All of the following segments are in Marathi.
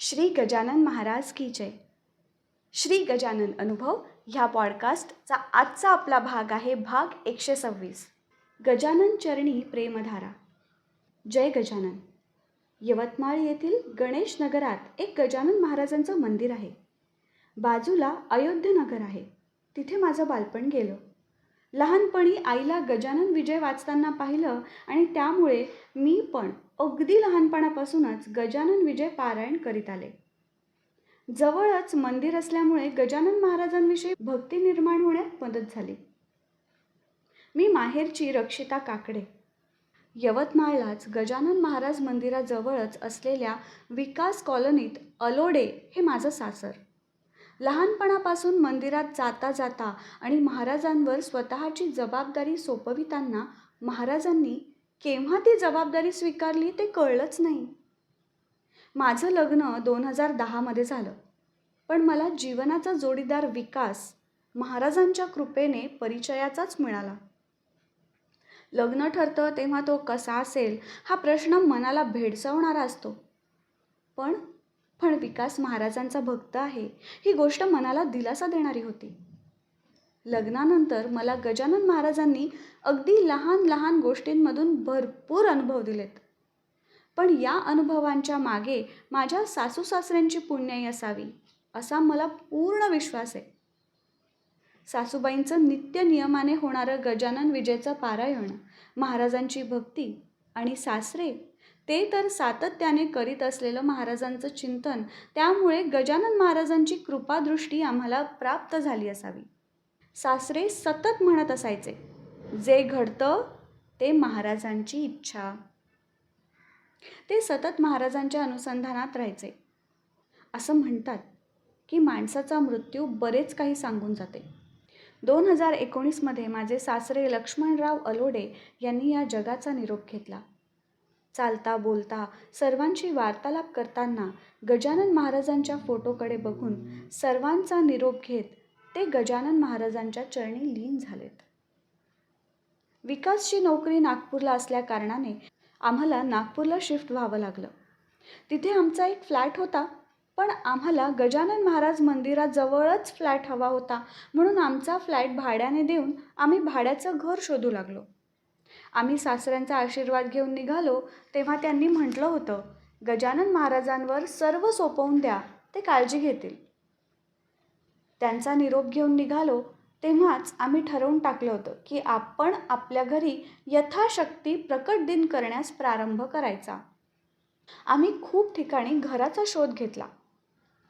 श्री गजानन महाराज की जय. श्री गजानन अनुभव ह्या पॉडकास्टचा आजचा आपला भाग आहे भाग एकशे सव्वीस. गजानन चरणी प्रेमधारा. जय गजानन. यवतमाळ येथील गणेश नगरात एक गजानन महाराजांचं मंदिर आहे. बाजूला अयोध्या नगर आहे. तिथे माझं बालपण गेलं. लहानपणी आईला गजानन विजय वाचताना पाहिलं आणि त्यामुळे मी पण अगदी लहानपणापासूनच गजानन विजय पारायण करीत आले. जवळच मंदिर असल्यामुळे गजानन महाराजांविषयी भक्ती निर्माण होण्यात मदत झाली. मी माहेरची रक्षिता काकडे. यवतमाळलाच गजानन महाराज मंदिराजवळच असलेल्या विकास कॉलनीत अलोडे हे माझं सासर. लहानपणापासून मंदिरात जाता जाता आणि महाराजांवर स्वतःची जबाबदारी सोपविताना महाराजांनी केव्हा ती जबाबदारी स्वीकारली ते कळलंच नाही. माझं लग्न दोन हजार दहामध्ये झालं. पण मला जीवनाचा जोडीदार विकास महाराजांच्या कृपेने परिचयाचाच मिळाला. लग्न ठरतं तेव्हा तो कसा असेल हा प्रश्न मनाला भेडसावणारा असतो. पण पण विकास महाराजांचा भक्त आहे ही गोष्ट मनाला दिलासा देणारी होती. लग्नानंतर मला गजानन महाराजांनी अगदी लहान लहान गोष्टींमधून भरपूर अनुभव दिलेत. पण या अनुभवांच्या मागे माझ्या सासू सासऱ्यांची पुण्याई असावी असा मला पूर्ण विश्वास आहे. सासूबाईंचं नित्य नियमाने होणारं गजानन विजयचं पारायण महाराजांची भक्ती आणि सासरे ते तर सातत्याने करीत असलेलं महाराजांचं चिंतन त्यामुळे गजानन महाराजांची कृपादृष्टी आम्हाला प्राप्त झाली असावी. सासरे सतत म्हणत असायचे जे घडतं ते महाराजांची इच्छा. ते सतत महाराजांच्या अनुसंधानात राहायचे. असं म्हणतात की माणसाचा मृत्यू बरेच काही सांगून जाते. दोन हजार एकोणीसमध्ये माझे सासरे लक्ष्मणराव अलोडे यांनी या जगाचा निरोप घेतला. चालता बोलता सर्वांशी वार्तालाप करताना गजानन महाराजांच्या फोटोकडे बघून सर्वांचा निरोप घेत ते गजानन महाराजांच्या चरणी लीन झालेत. विकासची नोकरी नागपूरला असल्या कारणाने आम्हाला नागपूरला शिफ्ट व्हावं लागलं. तिथे आमचा एक फ्लॅट होता पण आम्हाला गजानन महाराज मंदिराजवळच फ्लॅट हवा होता म्हणून आमचा फ्लॅट भाड्याने देऊन आम्ही भाड्याचं घर शोधू लागलो. आम्ही सासऱ्यांचा आशीर्वाद घेऊन निघालो तेव्हा त्यांनी म्हटलं होतं गजानन महाराजांवर सर्व सोपवून द्या ते काळजी घेतील. त्यांचा निरोप घेऊन निघालो तेव्हाच आम्ही ठरवून टाकलं होतं की आपण आपल्या घरी यथाशक्ती प्रकट दिन करण्यास प्रारंभ करायचा. आम्ही खूप ठिकाणी घराचा शोध घेतला.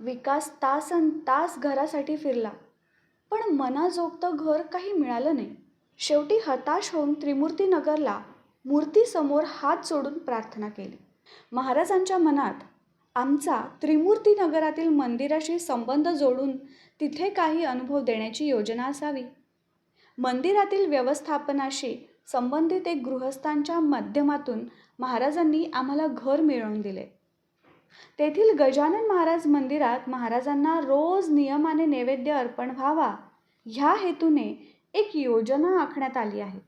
विकास तासन तास घरासाठी फिरला. पण मनाजोगतं घर काही मिळालं नाही. शेवटी हताश होऊन त्रिमूर्तीनगरला मूर्तीसमोर हात जोडून प्रार्थना केली. महाराजांच्या मनात आमचा त्रिमूर्तीनगरातील मंदिराशी संबंध जोडून तिथे काही अनुभव देण्याची योजना असावी. मंदिरातील व्यवस्थापनाशी संबंधित एक गृहस्थांच्या माध्यमातून महाराजांनी आम्हाला घर मिळवून दिले. तेथील गजानन महाराज मंदिरात महाराजांना रोज नियमाने नैवेद्य अर्पण व्हावा ह्या हेतूने एक योजना आखण्यात आली आहे.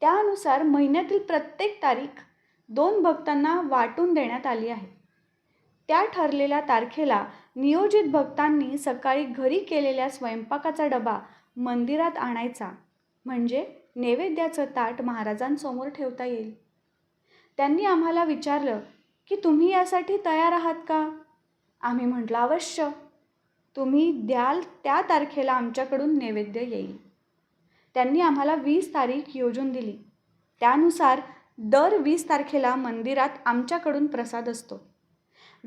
त्यानुसार महिन्यातील प्रत्येक तारीख दोन भक्तांना वाटून देण्यात आली आहे. त्या ठरलेल्या तारखेला नियोजित भक्तांनी सकाळी घरी केलेल्या स्वयंपाकाचा डबा मंदिरात आणायचा. म्हणजे नैवेद्याचं ताट महाराजांसमोर ठेवता येईल. त्यांनी आम्हाला विचारलं की तुम्ही यासाठी तयार आहात का? आम्ही म्हटलं अवश्य. तुम्ही द्याल त्या तारखेला आमच्याकडून नैवेद्य येईल. त्यांनी आम्हाला वीस तारीख योजून दिली. त्यानुसार दर वीस तारखेला मंदिरात आमच्याकडून प्रसाद असतो.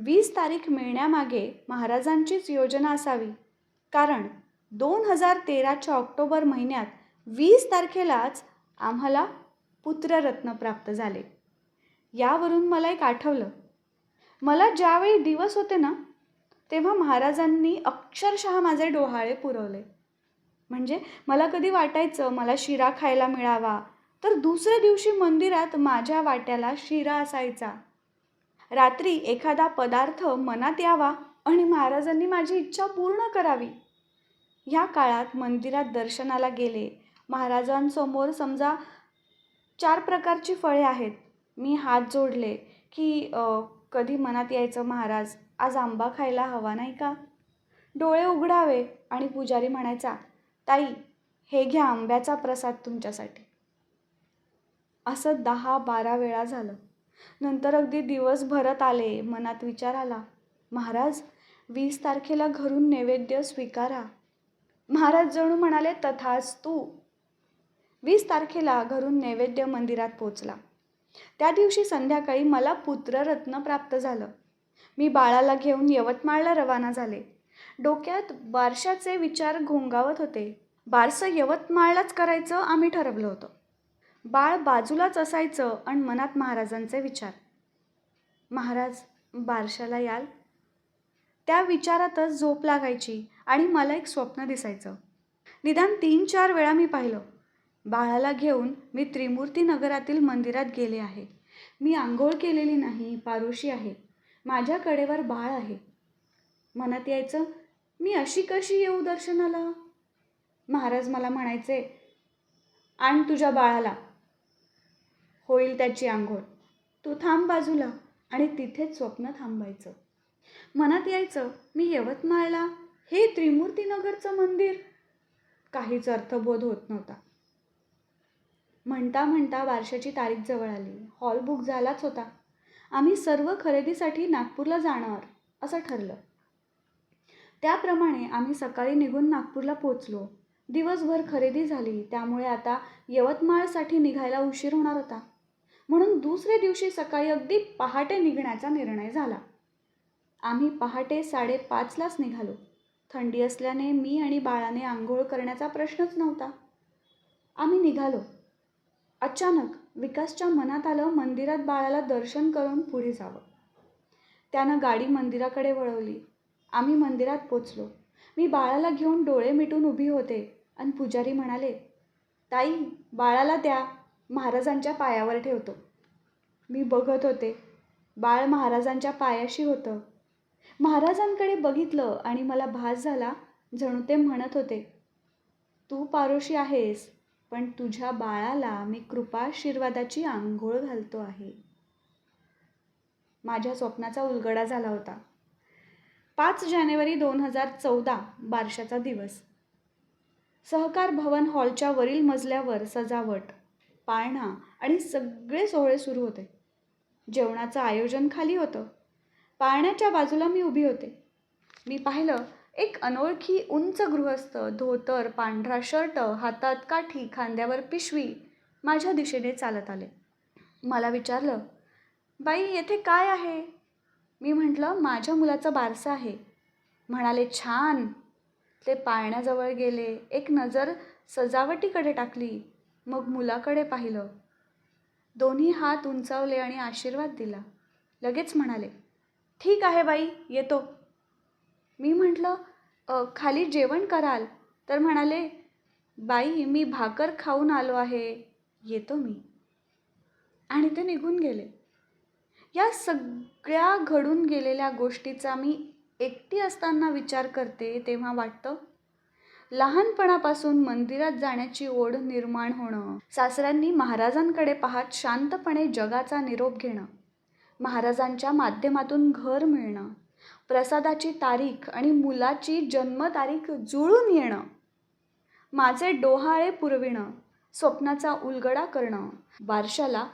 वीस तारीख मिळण्यामागे महाराजांचीच योजना असावी. कारण दोन हजार तेराच्या ऑक्टोबर महिन्यात वीस तारखेलाच आम्हाला पुत्ररत्न प्राप्त झाले. यावरून मला एक आठवलं. मला ज्यावेळी दिवस होते ना तेव्हा महाराजांनी अक्षरशः माझे डोहाळे पुरवले. म्हणजे मला कधी वाटायचं मला शिरा खायला मिळावा तर दुसऱ्या दिवशी मंदिरात माझ्या वाट्याला शिरा असायचा. रात्री एखादा पदार्थ मनात यावा आणि महाराजांनी माझी इच्छा पूर्ण करावी. ह्या काळात मंदिरात दर्शनाला गेले. महाराजांसमोर समजा चार प्रकारची फळे आहेत. मी हात जोडले की कधी मनात यायचं महाराज आज आंबा खायला हवा नाही का? डोळे उघडावे आणि पुजारी म्हणायचा ताई हे घ्या आंब्याचा प्रसाद तुमच्यासाठी. असं दहा बारा वेळा झालं. नंतर अगदी दिवस भरत आले. मनात विचार आला महाराज वीस तारखेला घरून नैवेद्य स्वीकारा. महाराज जणू म्हणाले तथाच तू. वीस तारखेला घरून नैवेद्य मंदिरात पोचला त्या दिवशी संध्याकाळी मला पुत्ररत्न प्राप्त झालं. मी बाळाला घेऊन यवतमाळला रवाना झाले. डोक्यात बारशाचे विचार घोंगावत होते. बारसं यवतमाळलाच करायचं आम्ही ठरवलं होतं. बाळ बाजूलाच असायचं आणि मनात महाराजांचे विचार. महाराज बारशाला याल. त्या विचारातच झोप लागायची आणि मला एक स्वप्न दिसायचं. निदान तीन चार वेळा मी पाहिलं. बाळाला घेऊन मी त्रिमूर्ती नगरातील मंदिरात गेले आहे. मी आंघोळ केलेली नाही पारुशी आहे. माझ्या कडेवर बाळ आहे. मनात यायचं मी अशी कशी येऊ दर्शनाला? महाराज मला म्हणायचे आण तुझ्या बाळाला. होईल त्याची आंघोळ. तू थांब बाजूला आणि तिथेच स्वप्न थांबायचं. मनात यायचं मी यवतमाळला? हे त्रिमूर्तीनगरचं मंदिर? काहीच अर्थबोध होत नव्हता. म्हणता म्हणता बारशाची तारीख जवळ आली. हॉल बुक झालाच होता. आम्ही सर्व खरेदीसाठी नागपूरला जाणार असं ठरलं. त्याप्रमाणे आम्ही सकाळी निघून नागपूरला पोचलो दिवसभर खरेदी झाली त्यामुळे आता यवतमाळसाठी निघायला उशीर होणार होता. म्हणून दुसऱ्या दिवशी सकाळी अगदी पहाटे निघण्याचा निर्णय झाला. आम्ही पहाटे साडेपाचलाच निघालो. थंडी असल्याने मी आणि बाळाने आंघोळ करण्याचा प्रश्नच नव्हता. आम्ही निघालो. अचानक विकासच्या मनात आलं मंदिरात बाळाला दर्शन करून पुढे जावं. त्यानं गाडी मंदिराकडे वळवली. आम्ही मंदिरात पोचलो. मी बाळाला घेऊन डोळे मिटून उभी होते आणि पुजारी म्हणाले ताई बाळाला द्या. महाराजांच्या पायावर ठेवतो. मी बघत होते. बाळ महाराजांच्या पायाशी होतं. महाराजांकडे बघितलं आणि मला भास झाला जणू ते म्हणत होते तू पारोशी आहेस पण तुझ्या बाळाला मी कृपाशीर्वादाची आंघोळ घालतो आहे. माझ्या स्वप्नाचा उलगडा झाला होता. पाच जानेवारी दोन हजार चौदा बारशाचा दिवस. सहकार भवन हॉलच्या वरील मजल्यावर सजावट. पाळणा आणि सगळे सोहळे सुरू होते. जेवणाचं आयोजन खाली होतं. पाळण्याच्या बाजूला मी उभी होते. मी पाहिलं एक अनोळखी उंच गृहस्थ धोतर पांढरा शर्ट हातात काठी खांद्यावर पिशवी माझ्या दिशेने चालत आले. मला विचारलं बाई येथे काय आहे? मी म्हटलं माझ्या मुलाचं बारसं आहे. म्हणाले छान. ते पाळण्याजवळ गेले एक नजर सजावटीकडे टाकली. मग मुलाकडे पाहिलं. दोन्ही हात उंचावले आणि आशीर्वाद दिला. लगेच म्हणाले ठीक आहे बाई येतो. मी म्हटलं खाली जेवण कराल. तर म्हणाले बाई मी भाकर खाऊन आलो आहे. येतो मी. आणि ते निघून गेले. या सगळ्या घडून गेलेल्या गोष्टीचा मी एकटी असताना विचार करते तेव्हा वाटतं लहानपणापासून मंदिरात जाण्याची ओढ निर्माण होणं सासऱ्यांनी महाराजांकडे पाहत शांतपणे जगाचा निरोप घेणं महाराजांच्या माध्यमातून घर मिळणं प्रसादाची तारीख आणि मुलाची जन्मतारीख जुळून येणं माझे डोहाळे पुरविणं स्वप्नाचा उलगडा करणं बारशाला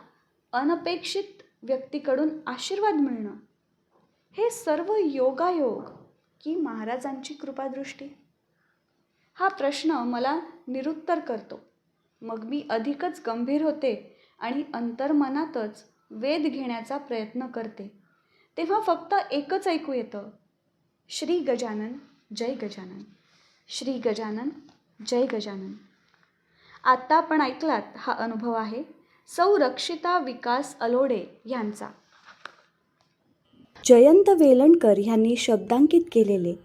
अनपेक्षित व्यक्तीकडून आशीर्वाद मिळणं हे सर्व योगायोग की महाराजांची कृपादृष्टी. हा प्रश्न मला निरुत्तर करतो. मग मी अधिकच गंभीर होते आणि अंतर्मनातच वेध घेण्याचा प्रयत्न करते. तेव्हा फक्त एकच ऐकू येतं. श्री गजानन जय गजानन. श्री गजानन जय गजानन. आत्ता आपण ऐकलात हा अनुभव आहे संरक्षिता विकास अलोडे यांचा. जयंत वेलणकर ह्यांनी शब्दांकित केलेले